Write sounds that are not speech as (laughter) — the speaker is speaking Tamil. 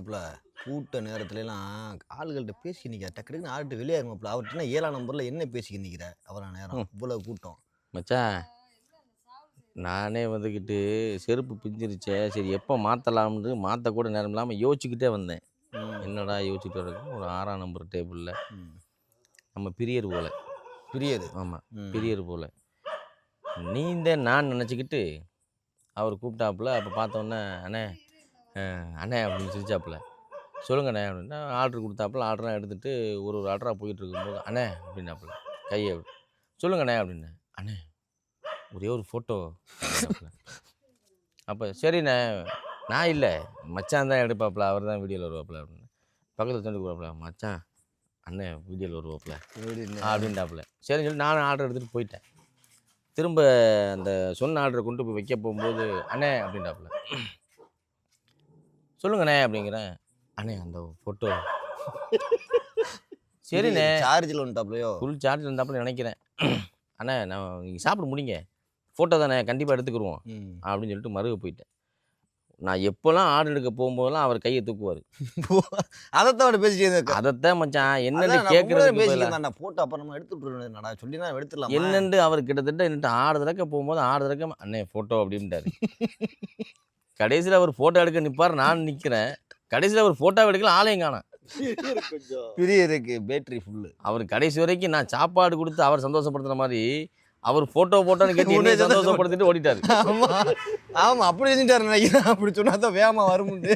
மாப்பிள கூட்ட நேரத்துலலாம் ஆளுகள்கிட்ட பேசி நிற்கிற டக்கு டக்குன்னு ஆள்கிட்ட வெளியே மாப்பிள. அவர்கிட்ட ஏழாம் நம்பரில் என்ன பேசிக்க நிற்கிற அவரா நேரம். இவ்வளோ கூட்டம். மச்சான் நானே வந்துக்கிட்டு செருப்பு பிஞ்சிருச்சே. சரி எப்போ மாற்றலாம்னு மாற்றக்கூட நேரம் இல்லாமல் யோசிச்சுக்கிட்டே வந்தேன். என்னடா யோசிச்சுட்டு இருக்கோம் ஒரு ஆறாம் நம்பர் டேபிளில். நம்ம பிரியர் போல. பிரியது ஆமாம். பிரியர் போல. நீந்த நான் நினச்சிக்கிட்டு அவர் கூப்பிட்டாப்புல. அப்போ பார்த்தோன்னே அண்ணே அண்ணே அப்படின்னு சிரிச்சாப்புல. சொல்லுங்கண்ணே அப்படின்னா. ஆர்டர் கொடுத்தாப்புல ஆர்டர்லாம் எடுத்துகிட்டு ஒரு ஒரு ஆர்டராக போயிட்டு இருக்கும்போது அண்ணே அப்படின்னாப்புல. கையை. சொல்லுங்கண்ணே அப்படின்னேன் அண்ணே ஒரே ஒரு ஃபோட்டோ அப்போ சரிண்ணே நான் இல்லை. மச்சான் தான் எடுப்பாப்புல. அவர் தான் வீடியோவில் வருவாப்புல அப்படின்னு. பக்கத்தில் தண்டு கொடுப்பாப்புல மச்சான் அண்ணே வீடியோவில் வருவாப்புல? அப்படின்ட்டாப்புல சரின்னு சொல்லி நானும் ஆர்டர் எடுத்துகிட்டு போயிட்டேன். திரும்ப அந்த சொன்ன ஆர்டரை கொண்டு போய் வைக்க போகும்போது அண்ணே அப்படின்ட்டாப்புல சொல்லுங்கண்ணே அப்படிங்கிறேன். அண்ணே அந்த ஃபோட்டோ (laughs) சரிண்ணே. சார்ஜில் வந்துட்டாப்லையோ? ஃபுல் சார்ஜ் இருந்தாப்புல நினைக்கிறேன். (clears throat) அண்ணே நான் நீங்கள் சாப்பிட முடிங்க ஃபோட்டோ தானே கண்டிப்பாக எடுத்துக்கிருவோம். ம். அப்படின்னு சொல்லிட்டு மறுக போயிட்டேன். நான் எப்போல்லாம் ஆர்டர் எடுக்க போகும்போதெல்லாம் அவர் கையை தூக்குவார். அதைத்தான் பேசிட்டு அதைத்தான் மச்சான் என்னன்னு நான் கேட்கறதுக்கு பேசிட்டு பதிலா- இருந்தேன் போட்டு அப்புறமா எடுத்துட்டு நடா சொல்லி தான் எடுத்துடலாம்? என்னண்டு அவர் கிட்டத்தட்ட என்னட்டு ஆறு தடக்க போகும்போது ஆறு தடக்க அண்ணே ஃபோட்டோ அப்படின்ட்டாரு. (laughs) கடைசியில் அவர் ஃபோட்டோ எடுக்க நிற்பார் நான் நிற்கிறேன் கடைசியில் அவர் ஃபோட்டோ எடுக்கல ஆளையும் காணோம். பிரியருக்கு பேட்டரி ஃபுல்லு அவர் கடைசி வரைக்கும் நான் சாப்பாடு கொடுத்து அவர் சந்தோஷப்படுத்துற மாதிரி அவர் ஃபோட்டோ போட்டோன்னு கேட்டு (laughs) என்னை சந்தோஷப்படுத்திட்டு ஓடிட்டாரு. ஆமா ஆமா அப்படி செஞ்சுட்டாரு நினைக்கிறேன். அப்படி சொன்னா தான் வேகமா வருமுண்டு